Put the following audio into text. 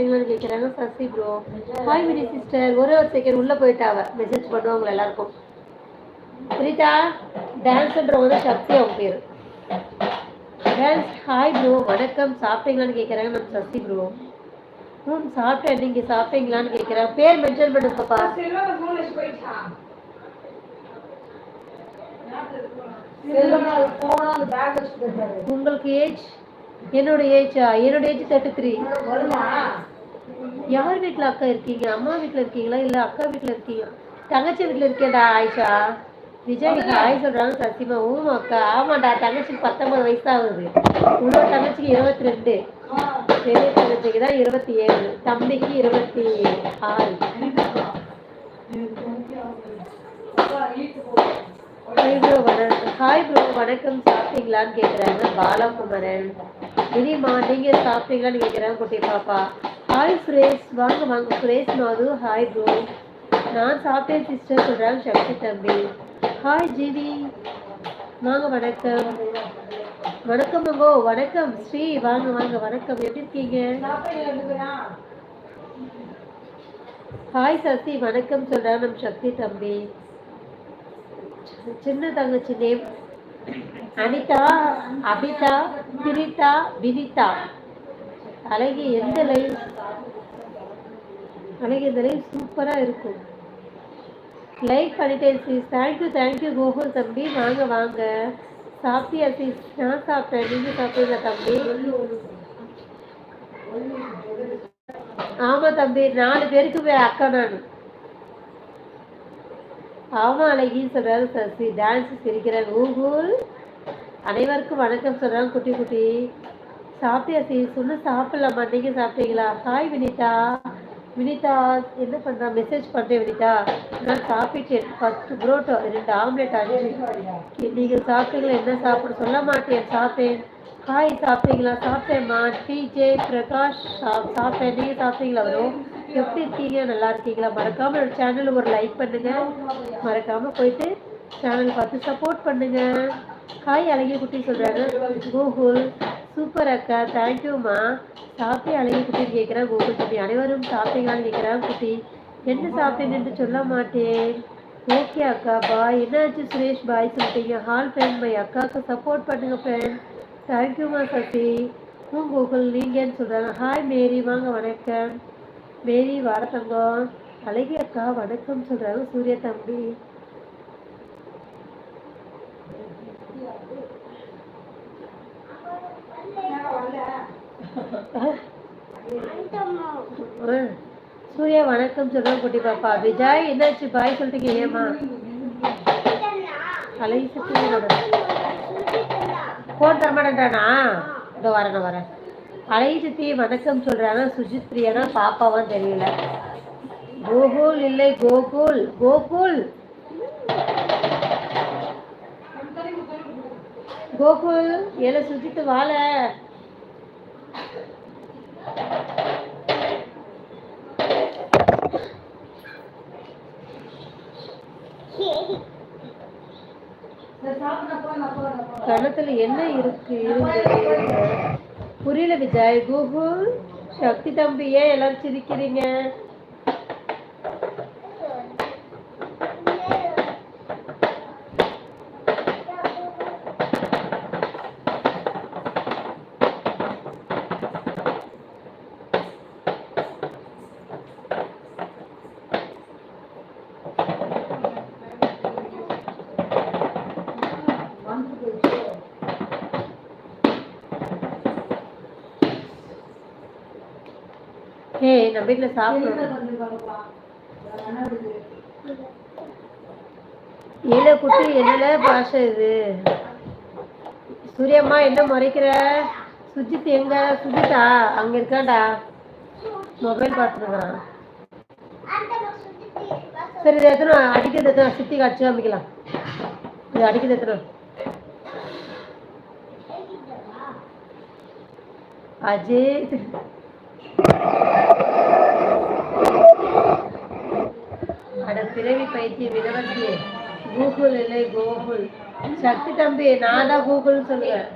சாப்பிட்டீங்களான்னு கேட்குறாங்க Sasi bro hi Vini sister ஒரே ஒரு செகண்ட் உள்ளே போயிட்டாவ மெசேஜ் பண்ணுவாங்க எல்லாருக்கும். ரீட்டா டான்ஸ்ன்றவங்க தான் சக்தி அவங்க பேர். டான்ஸ் ஹாய் ப்ரோ வணக்கம். சாப்பிட்டீங்களான்னு கேட்குறாங்க நம்ம சசி ப்ரோ ம் சாப்பிட்டேன். நீங்கள் சாப்பிட்டீங்களான்னு கேட்குறாங்க பேர் மென்ஷன் பண்ணுங்கப்பா உங்களுக்கு ஏஜ் என்னோட ஏஜா என்னோட ஏஜ் தேர்ட்டி த்ரீ யார் வீட்டில் அக்கா இருக்கீங்க? அம்மா வீட்டில் இருக்கீங்களா? இல்லை அக்கா வீட்டில் இருக்கீங்க? தங்கச்சி வீட்டில் இருக்கேன்டா ஆயிஷா. விஜய் ஹாய் சொல்கிறாங்க சத்தியமா ஊமா அக்கா. ஆமாண்டா தங்கச்சிக்கு பத்தொன்பது வயசு ஆகுது இன்னொரு தங்கச்சிக்கு இருபத்தி ரெண்டு பெரிய தங்கச்சிக்கு தான் இருபத்தி ஏழு தம்பிக்கு இருபத்தி ஆறு ஹாய் ப்ரோ வணக்கம். ஹாய் ப்ரோ வணக்கம். சாப்பிட்டீங்களான்னு கேட்குறாங்க பாலகுமரன். இனிமா நீங்கள் சாப்பிட்டீங்களான்னு கேட்குறாங்க குட்டி பாப்பா. ஹாய் சுரேஷ் வாங்க வாங்க. சுரேஷ் மாது ஹாய் ப்ரோ நான் சாப்பிட்டேன் சிஸ்டர் சொல்கிறாங்க சக்தி தம்பி. ஹாய் ஜிவி. வாங்க வணக்கம். வணக்கம் மங்கோ. வணக்கம் ஸ்ரீ. வாங்க வாங்க. வணக்கம். எப்படி இருக்கீங்க? ஹாய் சசி. வணக்கம் சொல்கிறாங்க நம் சக்தி தம்பி. சின்ன தங்கச்சி நேம் அனிதா அபிதா பிரிதா வினிதா. அழகி எந்த லைவ் அழகி இந்த லைவ் சூப்பராக இருக்கும். லைக் பண்ணிட்டேன் சீஸ் தேங்க்யூ தேங்க்யூ கோகுல் தம்பி. வாங்க வாங்க. சாப்பிட்டியா சீஸ் நான் சாப்பிட்டேன். நீங்கள் சாப்பிட்டீங்களா தம்பி? ஆமாம் தம்பி. நாலு பேருக்கு வே- அக்கா நான். ஆமா அழகி சொல்கிறாரு சசி டான்ஸ் சிரிக்கிறேன் கூகுள் அனைவருக்கும் வணக்கம் சொல்கிறாங்க குட்டி குட்டி. சாப்பிட்டியா சரி சொல்லு சாப்பிடலாமா? நீங்கள் சாப்பிட்டீங்களா? ஹாய் வினிதா. வினிதா என்ன பண்ணுறா மெசேஜ் பண்ணுறேன் வினிதா. நான் சாப்பிட்டேன். ஃபர்ஸ்ட் புரோட்டோ ரெண்டு ஆம்லெட் ஆச்சு. நீங்கள் சாப்பிட்டீங்களா? என்ன சாப்பிட சொல்ல மாட்டேன். சாப்பிட்டேன். ஹாய் சாப்பிட்டீங்களா? சாப்பிட்டேம்மா டிஜே பிரகாஷ் சாப்பிட்டேன். நீங்கள் சாப்பிட்டீங்களா? வரும். எப்படி இருக்கீங்க? நல்லா இருக்கீங்களா? மறக்காமல் ஒரு சேனல் ஒரு லைக் பண்ணுங்கள் மறக்காமல் போயிட்டு சேனல் பார்த்து சப்போர்ட் பண்ணுங்கள் ஹாய் அழகிய குட்டி சொல்கிறாங்க கூகுள் சூப்பர் அக்கா தேங்க்யூம்மா சாப்பிட்டே அழகி குட்டின்னு கேட்குறேன் கூகுள் குட்டி அனைவரும் சாப்பிட்டீங்களான்னு கேட்குறாங்க குட்டி. என்ன சாப்பிட்டேன்னு சொல்ல மாட்டேன். ஓகே அக்கா பாய் என்னாச்சு சுரேஷ்? பாய் சொல்லிட்டீங்க. ஹால் ஃப்ரெண்ட் பை அக்காவுக்கு சப்போர்ட் பண்ணுங்க ஃப்ரெண்ட் தேங்க்யூம்மா சசி. உன் கூகுள் நீங்கன்னு சொல்கிறாங்க ஹாய் மேரி. வாங்க வணக்கம். மேரி வாரத்தங்கம் அழகி அக்கா வணக்கம் சொல்கிறாங்க சூர்யா தம்பி. சூர்யா வணக்கம் சொல்கிறாங்க குட்டி பாப்பா. விஜய் என்னாச்சு? பாய் சொல்லிட்டு ஏமா கலை சுற்றி ஃபோன் தர மாட்டேன்டானா இதோ வரேன் நான் வரேன். அழகி சித்தி வணக்கம் சொல்றாங்க சுஜித் பிரியானா பாப்பாவும் தெரியல. கோகுல் இல்லை கோகுல். கோகுல். கோகுல் ஏல சுஜித் வாழ. கணத்துல என்ன இருக்கு? புரியல விஜய். கூகுள் சக்தி தம்பி ஏன் எல்லாரும் சிரிக்கிறீங்க? ஏய் நம்ம வீட்டுல சாப்பிடணும் ஏழ குட்டி என்னல பாஷை இது? சூரியம்மா என்ன முறைக்கிற? சுஜித் எங்க? சுஜித்தா அங்க இருக்காண்டா மொபைல் பார்த்துருக்கான் சரி இது எத்தனை அடிக்கிறது எத்தனை சுத்தி காட்சி காமிக்கலாம். இது அடிக்கிறது எத்தனை அஜித். பிறவி பைத்திய விதவத்தியே கூகுள் இல்லை கோகுல் சக்தி தம்பி நான் தான் கூகுள்னு சொல்லுவேன்.